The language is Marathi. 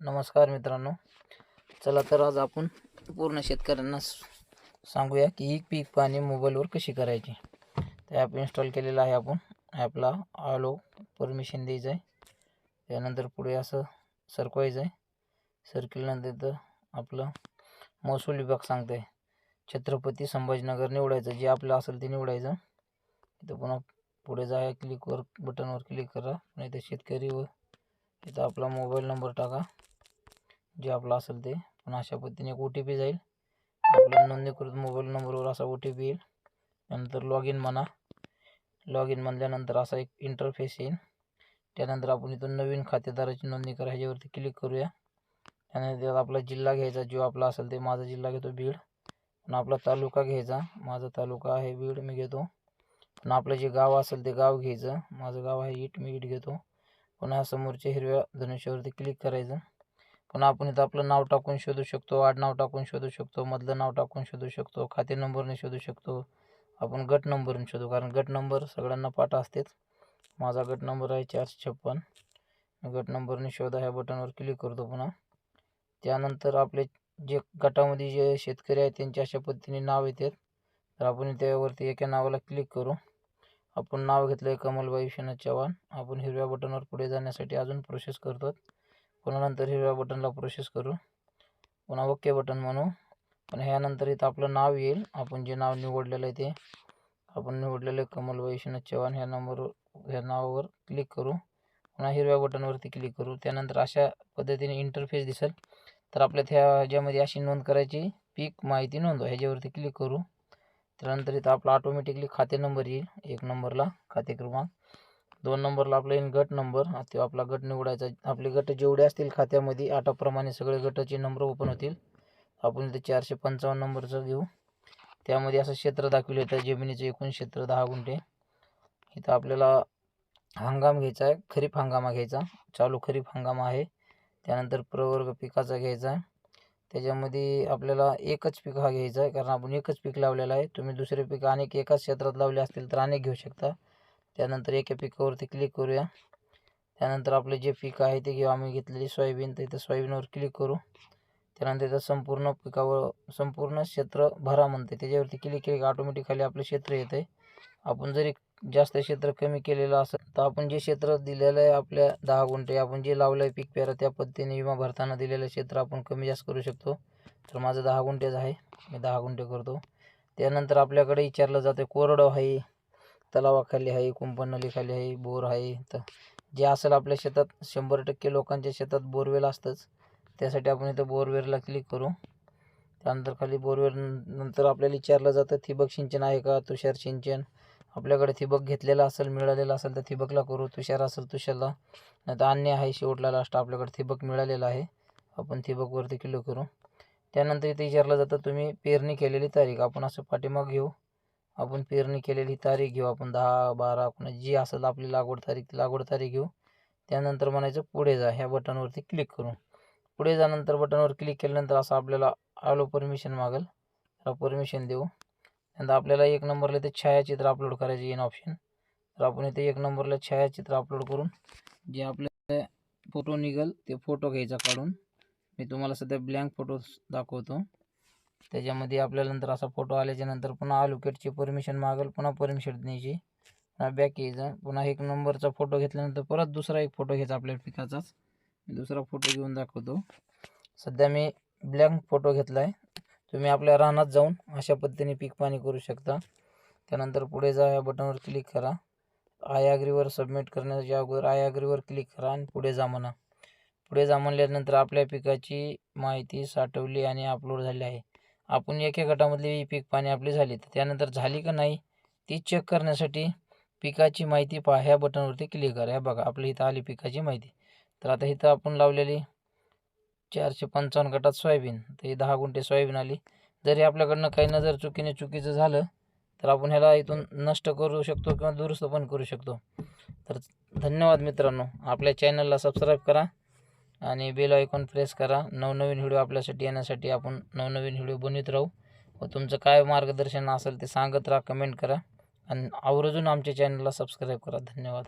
नमस्कार मित्रांनो. चला तर आज आपण पूर्ण शेतकऱ्यांना सांगूया की ही पीक पाणी मोबाईलवर कशी करायची. ते ॲप इन्स्टॉल केलेलं आहे आपण. ॲपला आलो परमिशन द्यायचं आहे त्यानंतर पुढे असं सरकवायचं आहे सरकल्यानंतर तर आपलं महसूल विभाग सांगतं आहे छत्रपती संभाजीनगर निवडायचं. जे आपलं असेल ते निवडायचं. इथं पुन्हा पुढे जाया क्लिकवर बटनवर क्लिक करा. नाही तर शेतकरी व इथं आपला मोबाईल नंबर टाका. जे आपलं असेल ते. पण अशा पद्धतीने एक ओ टी पी जाईल. आपला नोंदणीकृत मोबाईल नंबरवर असा ओ टी पी येईल. त्यानंतर लॉग इन म्हणा. लॉग इन म्हणल्यानंतर असा एक इंटरफेस येईल. त्यानंतर आपण इथून नवीन खातेदाराची नोंदणी करा ह्याच्यावरती क्लिक करूया. त्यानंतर त्यात आपला जिल्हा घ्यायचा जो आपला असेल ते. माझा जिल्हा घेतो बीड. पण आपला तालुका घ्यायचा. माझा तालुका आहे बीड मी घेतो. पण आपलं जे गाव असेल ते गाव घ्यायचं. माझं गाव आहे इट मी इट घेतो. पुन्हा समोरच्या हिरव्या धनुष्यावरती क्लिक करायचं. पुन्हा आपण इथं आपलं नाव टाकून शोधू शकतो आडनाव टाकून शोधू शकतो मधलं नाव टाकून शोधू शकतो खाते नंबरने शोधू शकतो. आपण गट नंबरने शोधू कारण गट नंबर सगळ्यांना पाठ असतेच. माझा गट नंबर आहे चारशे छप्पन. मी गट नंबरने शोधा ह्या बटनवर क्लिक करतो पुन्हा. त्यानंतर आपले जे गटामध्ये जे शेतकरी आहेत त्यांचे अशा पद्धतीने नाव येतात. तर आपण त्यावरती एका नावाला क्लिक करू. आपण नाव घेतलं आहे कमलबाई विश्वनाथ चव्हाण. आपण हिरव्या बटनवर पुढे जाण्यासाठी अजून प्रोसेस करतो पुन्हा नंतर हिरव्या बटनला प्रोसेस करू. पुन्हा ओके बटन म्हणू. पण ह्यानंतर इथं आपलं नाव येईल. आपण जे नाव निवडलेलं आहे ते. आपण निवडलेलं आहे कमलबाई चव्हाण ह्या नंबर ह्या नावावर क्लिक करू. पुन्हा हिरव्या बटनवरती क्लिक करू. त्यानंतर अशा पद्धतीने इंटरफेस दिसेल. तर आपल्या त्या ह्याच्यामध्ये अशी नोंद करायची. पीक माहिती नोंदवा ह्याच्यावरती क्लिक करू. त्यानंतर इथं आपला ऑटोमॅटिकली खाते नंबर येईल. एक नंबरला खाते क्रमांक. दोन नंबरला आपला येईल गट नंबर तो आपला गट निवडायचा. आपले गट जेवढे असतील खात्यामध्ये आटाप्रमाणे सगळे गटाचे नंबर ओपन होतील. आपण इथे चारशे पंचावन्न नंबरचं घेऊ. त्यामध्ये असं क्षेत्र दाखवलं होतं जमिनीचं एकूण क्षेत्र दहा गुंठे. इथं आपल्याला हंगाम घ्यायचा आहे खरीप हंगामा घ्यायचा. चालू खरीप हंगाम आहे. त्यानंतर प्रवर्ग पिकाचा घ्यायचा आहे. त्याच्यामध्ये आपल्याला एकच पीक हा घ्यायचा आहे कारण आपण एकच पीक लावलेलं आहे. तुम्ही दुसरे पीक अनेक एकाच क्षेत्रात लावले असतील तर अनेक घेऊ शकता. त्यानंतर एका पिकावरती क्लिक करूया. त्यानंतर आपले जे पीक आहे ते घेऊ. आम्ही घेतलेली सोयाबीन तर इथं सोयाबीनवर क्लिक करू. त्यानंतर इथं संपूर्ण पिकावर संपूर्ण क्षेत्र भरा म्हणते. त्याच्यावरती क्लिक केले की ऑटोमॅटिकली आपलं क्षेत्र येतं आहे आपण जरी जास्त क्षेत्र कमी केलेलं असेल तर आपण जे क्षेत्र दिलेलं आहे आपल्या दहा गुंठे आपण जे लावलं आहे पीक पेरा त्या पद्धतीने विमा भरताना दिलेलं क्षेत्र आपण कमी जास्त करू शकतो. तर माझं दहा गुंठेच आहे. मी दहा गुंठे करतो. त्यानंतर आपल्याकडे विचारलं जातं कोरडं आहे. तलावाखाली आहे कुंपण नलीखाली आहे बोर आहे तर जे असेल आपल्या शेतात शंभर टक्के लोकांच्या शेतात बोरवेल असतंच. त्यासाठी आपण इथं बोरवेलला क्लिक करू. त्यानंतर खाली बोरवेल नंतर आपल्याला विचारलं जातं ठिबक सिंचन आहे का? तुषार सिंचन. आपल्याकडे ठिबक घेतलेला असेल मिळालेला असेल तर ठिबकला करू. तुषार असेल तुषारला. नाही तर अन्य आहे शेवटला लास्ट आपल्याकडे ठिबक मिळालेला आहे. आपण ठिबकवरती क्लिक करू. त्यानंतर इथे विचारलं जातं तुम्ही पेरणी केलेली तारीख? आपण असं पाठीमाग घेऊ. आपण पेरणी केलेली तारीख घेऊ आपण दहा बारा पुन्हा जी असेल आपली लागवड तारीख ती लागवड तारीख घेऊ. त्यानंतर म्हणायचं पुढे जा ह्या बटनवरती क्लिक करू. पुढे जानंतर बटनवर क्लिक केल्यानंतर असं आपल्याला आलो परमिशन मागेल. परमिशन देऊ. नंतर आपल्याला एक नंबरला इथे छायाचित्र अपलोड करायचे येईन ऑप्शन तर आपण इथे एक नंबरला छायाचित्र अपलोड करून जे आपले फोटो निघेल ते फोटो घ्यायचा काढून. मी तुम्हाला सध्या ब्लँक फोटो दाखवतो. त्याच्यामध्ये आपल्याला नंतर असा फोटो आल्याच्यानंतर पुन्हा अलोकेटची परमिशन मागेल पुन्हा परमिशन द्यायची. पुन्हा बॅक यायचं. पुन्हा एक नंबरचा फोटो घेतल्यानंतर परत दुसरा एक फोटो घ्यायचा आपल्या पिकाचाच. मी दुसरा फोटो घेऊन दाखवतो. सध्या मी ब्लँक फोटो घेतला आहे तुम्ही आपल्या रानात जाऊन अशा पद्धतीने पीक पाणी करू शकता. त्यानंतर पुढे जा या बटनवर क्लिक करा. आय आग्रीवर सबमिट करण्याच्या अगोदर आय आग्रीवर क्लिक करा आणि पुढे जा म्हणा. पुढे जा म्हणल्यानंतर आपल्या पिकाची माहिती साठवली आणि अपलोड झाली आहे. आपण एका गटामधली पीक पाणी आपली झाली तर त्यानंतर झाली का नाही ती चेक करण्यासाठी पिकाची माहिती पहा. ह्या बटनवरती क्लिक करा. ह्या बघा आपल्या इथं आली पिकाची माहिती. तर आता इथं आपण लावलेली चारशे पंचावन्न गटात सोयाबीन. तर ही दहा गुंठे सोयाबीन आली. जरी आपल्याकडनं काही नजर चुकीने चुकीचं झालं तर आपण ह्याला इथून नष्ट करू शकतो किंवा दुरुस्त पण करू शकतो. तर धन्यवाद मित्रांनो. आपल्या चॅनलला सबस्क्राईब करा. आणि बेल आयकॉन प्रेस करा. नवनवीन व्हिडिओ आपल्यासाठी येण्यासाठी आपण नवनवीन व्हिडिओ बनवित राहू. व तुमचं काय मार्गदर्शन असेल ते सांगत राहा कमेंट करा. आणि आवर्जून आमच्या चॅनलला सबस्क्राईब करा. धन्यवाद.